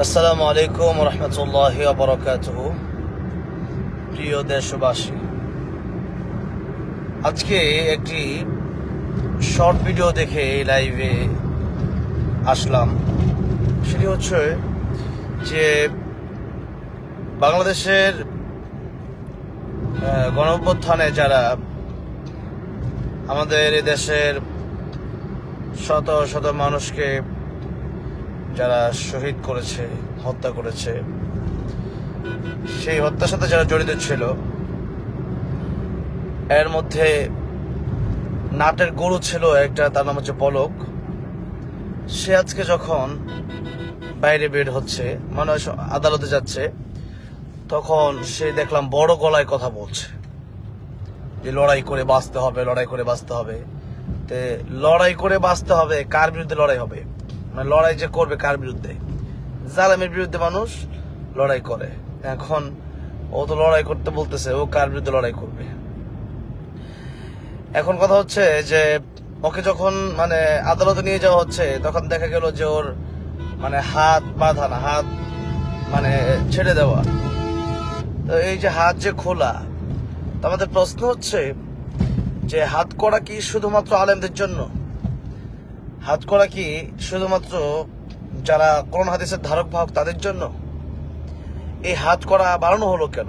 আসসালামু আলাইকুম রহমতুল্লাহ বরকাত প্রিয় দেশবাসী আজকে একটি শর্ট ভিডিও দেখে এই লাইভে আসলাম। সেটি হচ্ছে যে বাংলাদেশের আহ, গণঅভ্যুত্থানে যারা আমাদের দেশের শত শত মানুষকে যারা শহীদ করেছে, হত্যা করেছে, সেই হত্যার সাথে যারা জড়িত ছিল, এর মধ্যে নাটের গরু ছিল একটা, তার নাম হচ্ছে পলক। সে আজকে যখন বাইরে বের হচ্ছে মানে আদালতে যাচ্ছে, তখন সে দেখলাম বড় গলায় কথা বলছে। যে লড়াই করে বাঁচতে হবে, লড়াই করে বাঁচতে হবে। তে লড়াই করে বাঁচতে হবে, কার বিরুদ্ধে লড়াই হবে? মানে লড়াই যে করবে কার বিরুদ্ধে? জালেমের বিরুদ্ধে মানুষ লড়াই করে। এখন ও তো লড়াই করতে বলতেছে, ও কার বিরুদ্ধে লড়াই করবে? এখন কথা হচ্ছে যে, ওকে যখন মানে আদালতে নিয়ে যাওয়া হচ্ছে, তখন দেখা গেল যে ওর মানে হাত বাঁধা না, হাত মানে ছেড়ে দেওয়া। তো এই যে হাত যে খোলা, তো আমাদের প্রশ্ন হচ্ছে যে হাত করা কি শুধুমাত্র আলেমদের জন্য? হাত করা কি শুধুমাত্র যারা কোরআন হাদিসের ধারক বাহক তাদের জন্য? এই হাত করা বাড়ানো হলো কেন?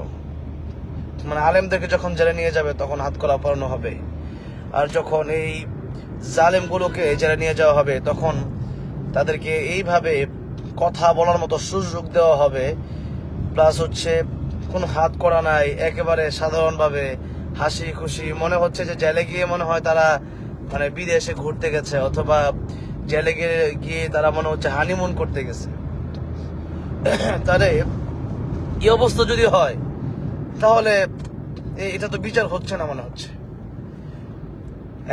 মানে আলেমদেরকে যখন জেলে নিয়ে যাবে, তখন হাত করা বাড়ানো হবে। আর যখন এই জালেমগুলোকে জেলে নিয়ে যাওয়া হবে, তখন তাদেরকে এইভাবে কথা বলার মতো সুযোগ দেওয়া হবে। প্লাস হচ্ছে, কোনো হাত করা নাই, একেবারে সাধারণভাবে হাসি খুশি মনে হচ্ছে যে জেলে গিয়ে মনে হয় তারা মানে বিদেশে ঘুরতে গেছে অথবা জেলে গিয়ে তারা মনে হচ্ছে হানিমুন করতে গেছে। তাহলে এই অবস্থা যদি হয়, তাহলে এটা তো বিচার হচ্ছে না মনে হচ্ছে।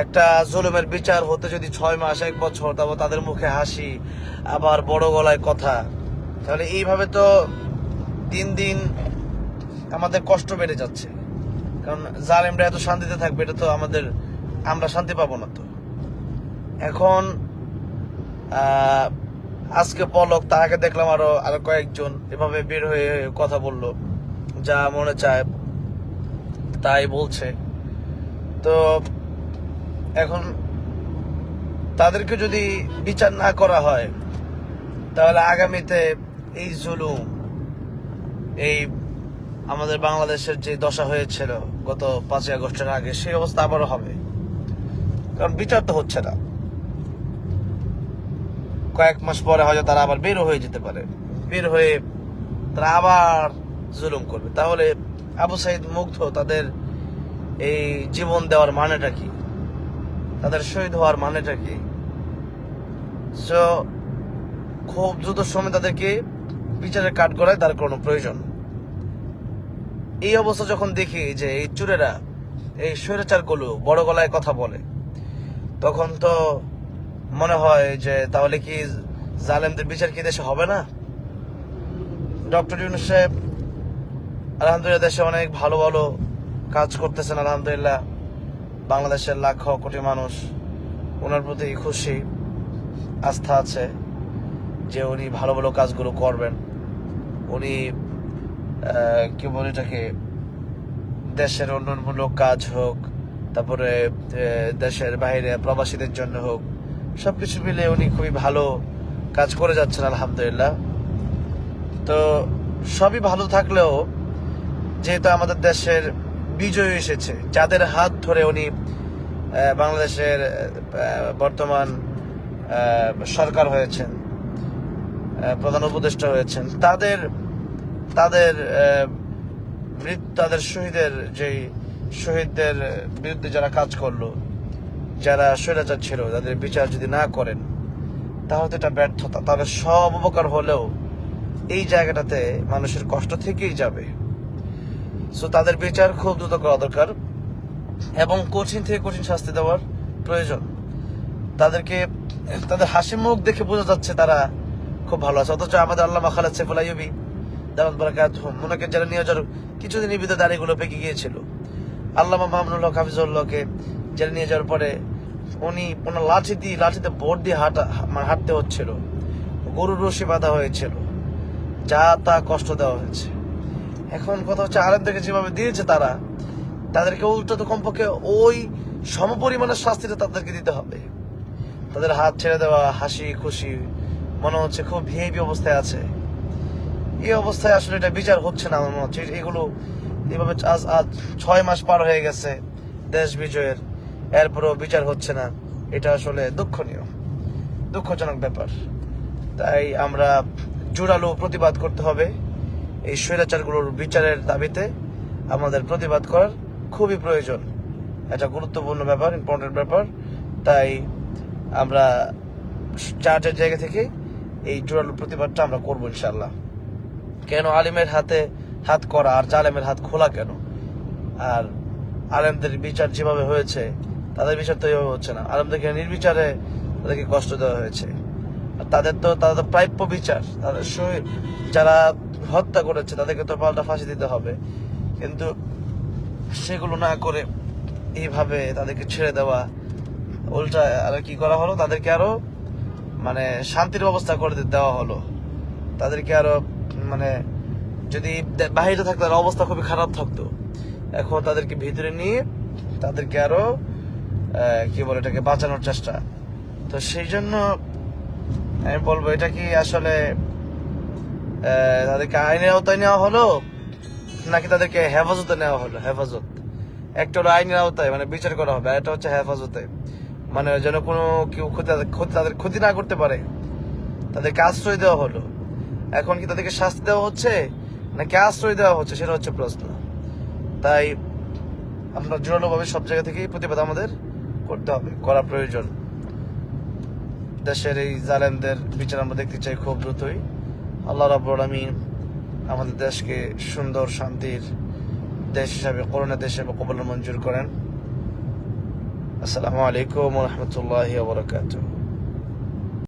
একটা জুলুমের বিচার হতে যদি ছয় মাস, এক বছর, তারপর তাদের মুখে হাসি, আবার বড় গলায় কথা, তাহলে এইভাবে তো দিন দিন আমাদের কষ্ট বেড়ে যাচ্ছে। কারণ জালেমরা এত শান্তিতে থাকবে, এটা তো আমাদের আমরা শান্তি পাবো না তো। এখন আজকে পলক আগে দেখলাম আরও আরও কয়েকজন এভাবে বের হয়ে কথা বলল, যা মনে চায়, তাই বলছে। তো, এখন তাদেরকে যদি বিচার না করা হয়, তাহলে আগামীতে এই জুলুম, এই আমাদের বাংলাদেশের যে দশা হয়েছিল গত পাঁচই আগস্টের আগে, সেই অবস্থা আবারও হবে। কারণ বিচার তো হচ্ছে না। কয়েক মাস পরে হয়তো তারা আবার বের হয়ে যেতে পারে। বের হয়ে তারা আবার জুলুম করবে। তাহলে আবু সাইদ মুগ্ধ, তাদের এই জীবন দেওয়ার মানেটা কি? তাদের শহীদ হওয়ার মানেটা কি? খুব দ্রুত সময় তাদেরকে বিচারের কাঠ গড়ায় তার কোনো প্রয়োজন। এই অবস্থা যখন দেখি যে এই চুরেরা, এই স্বৈরাচারগুলো বড় গলায় কথা বলে তখন তো মনে হয় যে তাহলে কি জালেমদের বিচার কি দেশে হবে না? ডক্টর ইউনুস সাহেব, আলহামদুলিল্লাহ দেশে অনেক ভালো ভালো কাজ করতেছেন, আলহামদুলিল্লাহ। বাংলাদেশের লাখ কোটি মানুষ ওনার প্রতি খুশি, আস্থা আছে যে উনি ভালো ভালো কাজগুলো করবেন। উনি কি বলে এটাকে, দেশের উন্নয়নমূলক কাজ হোক তারপরে দেশের বাইরে প্রবাসীদের জন্য হোক, সবকিছু মিলে উনি খুবই ভালো কাজ করে যাচ্ছেন, আলহামদুলিল্লাহ। তো সবই ভালো থাকলেও যেহেতু আমাদের দেশের বিজয় এসেছে, যাদের হাত ধরে উনি বাংলাদেশের বর্তমান সরকার হয়েছেন প্রধান উপদেষ্টা হয়েছেন, তাদের তাদের তাদের শহীদের যে শহীদদের বিরুদ্ধে যারা কাজ করল, যারা স্বৈরাচার ছিল তাদের বিচার যদি না করেন, তাহলে এটা ব্যর্থতা। তবে সব উপকার হলেও এই জায়গাটাতে মানুষের কষ্ট থেকেই যাবে। সো তাদের বিচার খুব দ্রুত করা দরকার এবং কঠিন থেকে কঠিন শাস্তি দেওয়ার প্রয়োজন। তাদেরকে, তাদের হাসি মুখ দেখে বোঝা যাচ্ছে তারা খুব ভালো আছে। অথচ আমাদের আল্লাহ খালাদ সেফুল আইয়ুবি দামাত বারাকাত ওনাকে যারা নিয়ে যাওয়ার কিছুদিনের ভিতরে দাড়িগুলো পেকে গিয়েছিল। আল্লামা মামুনুল হক হাফিজুল্লাহকে জেলে নিয়ে যাওয়ার পরে উনি ওনার লাঠি দিয়ে লাঠিতে বোর্ড দিয়ে হাঁটা মানে হাঁটতে হচ্ছিল। গরুর রশি বাঁধা হয়েছিল। যা তা কষ্ট দেওয়া হয়েছে। এখন কথা হচ্ছে, আলেমদেরকে যেভাবে দিয়েছে তারা, তাদেরকে উল্টো তো কমপক্ষে ওই সমপরিমাণের শাস্তিটা তাদেরকে দিতে হবে। তাদের হাত ছেড়ে দেওয়া, হাসি, খুশি, মনে হচ্ছে খুব ভিআইপি অবস্থায় আছে। এই অবস্থায় আসলে এটা বিচার হচ্ছে না, আমার মনে হচ্ছে। এগুলো এভাবে আজ আজ ছয় মাস পার হয়ে গেছে দেশ বিজয়ের। এরপরও বিচার হচ্ছে না। এটা আসলে দুঃখনীয়, দুঃখজনক ব্যাপার। তাই আমরা জোরালো প্রতিবাদ করতে হবে এই স্বৈরাচারগুলোর বিচারের দাবিতে। আমাদের প্রতিবাদ করার খুবই প্রয়োজন। এটা গুরুত্বপূর্ণ ব্যাপার ইম্পর্টেন্ট ব্যাপার। তাই আমরা যার যার জায়গা থেকে এই জোরালো প্রতিবাদটা আমরা করব ইনশাল্লাহ কেন আলিমের হাতে হাত করা আর জালেমের হাত খোলা কেন? আর আলেমদের বিচার যেভাবে হয়েছে, তাদের বিচার তো এইভাবে হচ্ছে না। আলেমদেরকে নির্বিচারে তাদেরকে কষ্ট দেওয়া হয়েছে। তাদের তো তাদের তো প্রাপ্য বিচার। তাদের শহীদ যারা হত্যা করেছে, তাদেরকে তো পাল্টা ফাঁসি দিতে হবে। কিন্তু সেগুলো না করে এইভাবে তাদেরকে ছেড়ে দেওয়া, উল্টা আর কি করা হলো? তাদেরকে আরও মানে শান্তির ব্যবস্থা করে দেওয়া হলো। তাদেরকে আরও মানে যদি বাহিরে থাকতো তার অবস্থা খুবই খারাপ থাকতো। এখন তাদেরকে ভিতরে নিয়ে তাদেরকে আরও কি বলে এটাকে, বাঁচানোর চেষ্টা। তো সেই জন্য আমি বলব, এটা কি আসলে তাদেরকে আইনের আওতায় নেওয়া হলো, নাকি তাদেরকে হেফাজতে নেওয়া হলো? হেফাজত। একটা হলো আইনের আওতায় মানে বিচার করা হবে একটা হচ্ছে হেফাজতে। মানে যেন কোনো কেউ ক্ষতি তাদের ক্ষতি না করতে পারে। তাদেরকে আশ্রয় দেওয়া হলো। এখন কি তাদেরকে শাস্তি দেওয়া হচ্ছে? নাকি আশ্রয় দেওয়া হচ্ছে, সেটা হচ্ছে প্রশ্ন। তাই আমরা জোরালোভাবে সব জায়গা থেকেই প্রতিবাদ আমাদের করতে হবে, করা প্রয়োজন। দেশের এই জালেমদের বিচার আমরা দেখতে চাই খুব দ্রুতই। আল্লাহ রাব্বুল আমিন আমাদের দেশকে সুন্দর শান্তির দেশ হিসাবে করোনা দেশ হিসাবে কবল মঞ্জুর করেন। আসসালামু আলাইকুম রহমতুল্লাহ বরকাতুহ।